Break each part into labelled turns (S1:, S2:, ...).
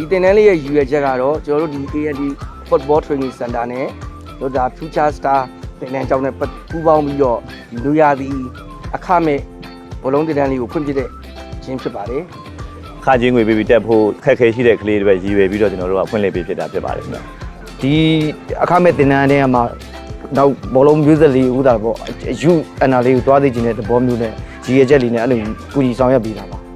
S1: ဒီတင်တန်းလေးရဲ့ရည်ရွယ်ချက်ကတော့ကျွန်တော်တို့ဒီ AND Football Training Center နဲ့တို့ဒါ Future Star တင်တန်းကျောင်းနဲ့ပူးပေါင်းပြီးတော့ဒီလူရသည်အခမဲ့ဘောလုံးတင်တန်းလေးကိုဖွင့်ပြတဲ့ခြင်းဖြစ်ပါတယ်
S2: ခါချင်းငွေပေးပြီးတက်ဖို့ခက်ခဲရှိတဲ့ကလေးတွေပဲရည်ရွယ်ပြီးတော့ကျွန်တော်တို့ကဖွင့်လှစ်ပေးဖြစ်တာဖြစ်ပါတယ်ခင်ဗျာ
S3: ဒီအခမဲ့တင်နန်းတဲ့မှာနောက်ဘောလုံးမျိုးဆက်လေးဥဒါပေါ့အယူအနာလေးကိုသွားသိခြင်းတဲ့သဘောမျိုးနဲ့ကြီးရချက်လေးနဲ့အဲ့လိုကူညီဆောင်ရွက်ပေးတာပါ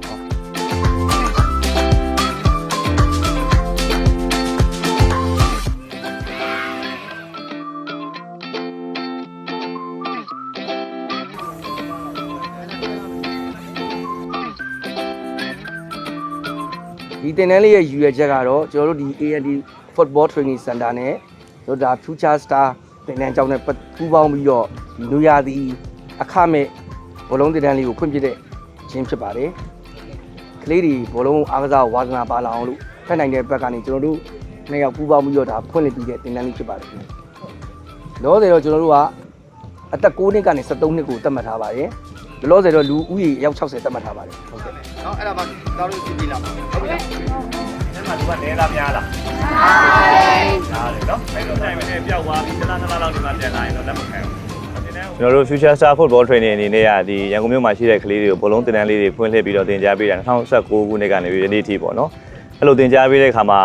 S1: ဒီတင်တန်းလေးရဲ့ရည်ရွယ်ချက်ကတော့ကျွန်တော်တို့ဒီ AND Football Training Center နဲ့တို့ဒါ Future Star တင်တန်းကျောင်းနဲ့ပူးပေါင်းပြီးတော့ဒီလူရသည်အခမဲ့ဘောလုံးတင်တန်းလေးကိုဖွင့်ပြတဲ့ခြင်းဖြစ်ပါတယ်ကလေးတွေဘောလုံးအားကစားကိုဝါသနာပါလာအောင်လို့ဖက်နိုင်တဲ့ဘက်ကနေကျွန်တော်တို့နှစ်ယောက်ပူးပေါင်းပြီးတော့ဒါဖွင့်လှစ်ပြီးတဲ့တင်တန်းလေးဖြစ်ပါတယ်လောဆယ်တော့ကျွန်တော်တို့ကအသက်6နှစ်ကနေ73နှစ်ကိုသတ်မှတ်ထားပါတယ်လောဆယ်တော့လူဦးရေရောက်60သတ်မှတ်ထားပါတယ်ဟုတ်ကဲ့
S4: နော်အဲ့ဒါမှတောင်းလို့ပြင်ပြလာပါဟုတ်ပြီ လား
S2: အဲ့မှာသူကနေလားများလားဟုတ်တယ်နော်အဲ့လိုတိုင်းပဲပျောက်သွားပြီးတစ်လားတစ်လားလောက်ဒီမှာပြန်လာရင်တော့လက်မခံဘူးကျွန်တော်တို့ Future Star Football Training အနေနဲ့ကဒီရန်ကုန်မြို့မှာရှိတဲ့ကလေးတွေကိုဘောလုံးတင်တန်းလေးတွေဖွင့်လှစ်ပြီးတော့သင်ကြားပေးတာ2019ခုနှစ်ကနေပြီးယနေ့အထိပေါ့နော်အဲ့လိုသင်ကြားပေးတဲ့အခါမှာ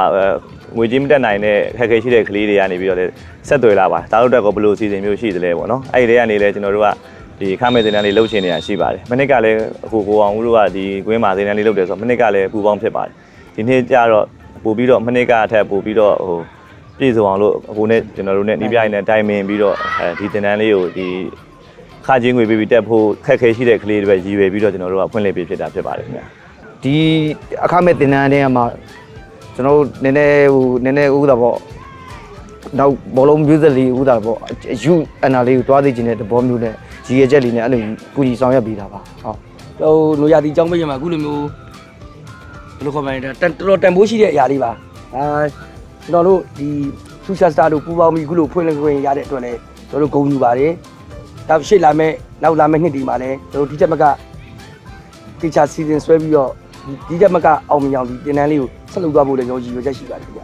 S2: ငွေကြေးမတက်နိုင်တဲ့ခက်ခဲရှိတဲ့ကလေးတွေကနေပြီးတော့လည်းဆက်သွယ်လာပါဒါတို့တက်ကဘယ်လိုအစီအစဉ်မျိုးရှိသလဲပေါ့နော်အဲ့ဒီတွေကနေလည်းကျွန်တော်တို့ကဒီခမဲ့တင်တန်းလေးလှုပ်ရှင်နေတာရှိပါတယ်မနစ်ကလည်းအခုကိုအောင်ဦးတို့ကဒီကွင်းမှာတင်တန်းလေးလှုပ်တယ်ဆိုတော့မနစ်ကလည်းပူပေါင်းဖြစ်ပါတယ်ဒီနေ့ကျတော့ ပို့ပြီးတော့မနစ်ကအထက်ပို့ပြီးတော့ဟိုပြည့်စုံအောင်လို့အခုနဲ့ကျွန်တော်တို့နဲ့ဒီပြိုင်နဲ့တိုင်ပင်ပြီးတော့အဲဒီတင်တန်းလေးကိုဒီခါချင်းငွေပေးပြီးတက်ဖို့ခက်ခဲရှိတဲ့ကလေးတွေပဲရည်ရွယ်ပြီးတော့ကျွန်တော်တို့ကဖွင့်လှစ်ပေးဖြစ်တာဖြစ်ပါတယ်ခင်ဗျာ
S3: ဒီအခမဲ့တင်နန်းတဲ့မှာကျွန်တော်တို့နည်းနည်းဟိုနည်းနည်းဥဒါပေါ့နောက်ဘောလုံးမျိုးဆက်လေးဥဒါပေါ့အယူအနာလေးကိုသွားသိခြင်းတဲ့သဘောမျိုးနဲ့ကြီးရချက်လေးနဲ့အဲ့လိုကူညီဆောင်ရွက်ပေးတာပါဟုတ်
S1: ဟိုလိုရသည်အကြောင်းပေးရမှာအခုလိုမျိုး ဘယ်လိုခေါ်မလဲတန်တော်တော်တန်ဖိုးရှိတဲ့အရာလေးပါအာကျွန်တော်တို့ဒီ Future Star တို့ပူပေါင်းပြီးအခုလိုဖွင့်လှစ်ခွင့်ရတဲ့အတွက်လည်းကျွန်တော်တို့ဂုဏ်ယူပါတယ်နောက်ရှေ့လာမယ့်နောက်လာမယ့်နှစ်ဒီမှာလည်းကျွန်တော်တို့ဒီချက်မက teacher season ဆွဲပြီးတော့ဒီချက်မကအောင်မြင်အောင်ဒီတင်တန်းလေးကိုဆက်လုပ်သွားဖို့လည်းကျွန်တော်ရည်ရွယ်ချက်ရှိပါတယ်ခင်ဗျ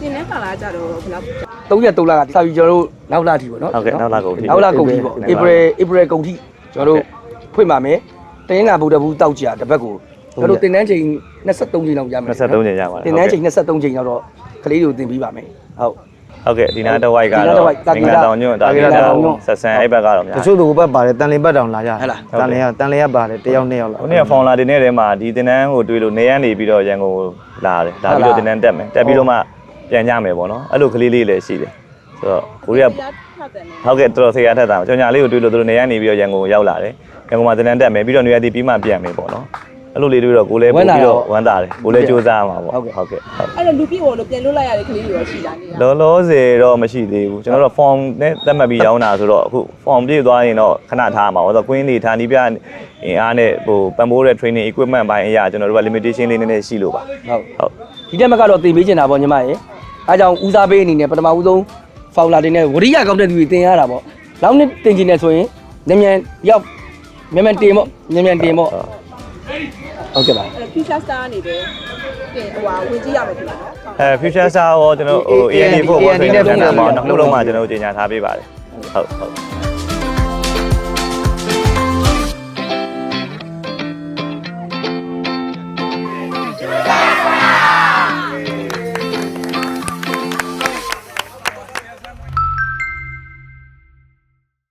S5: တင်တဲ့ခါလာကြတော့ဘယ်လောက်
S1: 3ရက်3လကစပြီးကျွန်တော်တို့နောက်လာထီပေါ့နော်
S2: ဟုတ်ကဲ့နောက်လာကုန်ပြီ
S1: နောက်လာကုန်ပြီပေါ့ April April ကုန်ထိကျွန်တော်တို့ဖွင့်ပါမယ်တရင်ကဗုဒ္ဓဘူးတောက်ကြတစ်ပတ်ကို ကျွန်တော်တို့တင်တန်းချိန်23ချိန်လောက်ရမယ်
S2: 23ချိန်ရပါတယ်
S1: တင်တန်းချိန်23ချိန်လောက်တော့ကလေးတွေကိုတင်ပြီးပါမယ်ဟုတ်
S2: ဟုတ်ကဲ့ဒီနားတစ်ဝိုက်ကတော့
S1: ဒီနားတစ်ဝိုက်တာကီ
S2: င
S1: လာ
S2: တောင်ညွန့်တာကီ
S1: တာကီလာ
S2: လာ
S1: တောင်ညွန့်
S2: ဆက်ဆန်အဲ့ဘက်ကတော့များ
S3: တချို့တို့ဘက်ပါတယ်တန်လင်ဘက်တောင်လာကြ
S1: ဟဲ့လား
S3: တန်လင်ကတန်လင်ကပါတယ်တယောက်နှစ်ယောက်လာ
S2: ခုနေ့ကဖောင်လာတင်တဲ့ထဲမှာဒီတင်တန်းကိုတွေ့လို့နေရနေပြီးတော့ရန်ကုန်ကိုလာတယ်လာပြီးတော့တင်တန်းတက်မယ်တက်ပြီးတော့မှပြန်ကြမယ်ပေါ့နော်အဲ့လိုကလေးလေးလည်းရှိတယ်ဆိုတော့ကိုရီးယား
S5: ထပ်တယ်နေ
S2: ဟုတ်ကဲ့တော်တော်ဆေးရထက်တာကြောင်ညာလေးကိုတွေ့လို့သူတို့နေရနေပြီးတော့ရန်ကုန်ကိုရောက်လာတယ်ရန်ကုန်မှာတင်တန်းတက်မယ်ပြီးတော့နေရာတီပြီးမှပြန်မယ်ပေါ့နော် အဲ့လိုလေးတွေ့တော့ကိုလည်းပို့ပြီးတော့ဝမ်းသာတယ်ကိုလည်းစူးစမ်းမှာပေါ့ဟုတ်ကဲ့ဟုတ်ကဲ့
S5: အဲ့တော့လူပြည့်ပေါ်လို့ပြန်လွတ်လိုက်ရတဲ့ကလေးတွေရောရှိတာနေတာ
S2: လောလောဆယ်တော့မရှိသေးဘူးကျွန်တော်တို့ form နဲ့တက်မှတ်ပြီးရောင်းတာဆိုတော့အခု form ပြည့်သွားရင်တော့ခဏထားမှာပေါ့ဆိုတော့ queen တွေဌာနီးပြအင်အားနဲ့ဟိုပံ့ပိုးတဲ့ training equipment ဘိုင်းအရာကျွန်တော်တို့က limitation လေးနည်းနည်းရှိလို့ပါ
S1: ဟုတ်
S2: ဟုတ်
S1: ဒီတက်မကတော့တင်ပေးချင်တာပေါ့ညီမရေအဲကြောင့်ဦးစားပေးအနေနဲ့ပထမဦးဆုံးဖောင်လာတင်တဲ့ဝရိယကောင်းတဲ့သူတွေတင်ရတာပေါ့နောက်နှစ်တင်ချင်တယ်ဆိုရင်မြန်မြန်ရောက်မြန်မြန်တင်ပေါ့မြန်မြန်တင်ပေါ့ ဟုတ်ကဲ့ပါ
S5: အဲ့တော့ future star အနေနဲ့တင်ဟိုဟာဝင်ကြည့်ရမယ်ခင်ဗျာနော်
S2: အဲ future star ရောကျွန်တော်ဟို AND ဖို့ပေါ့ဆိုရင်ကျွန်တော်မှာနောက်လုံးမှကျွန်တော်တို့ကြီးညာထားပေးပါတယ်ဟုတ်ဟုတ်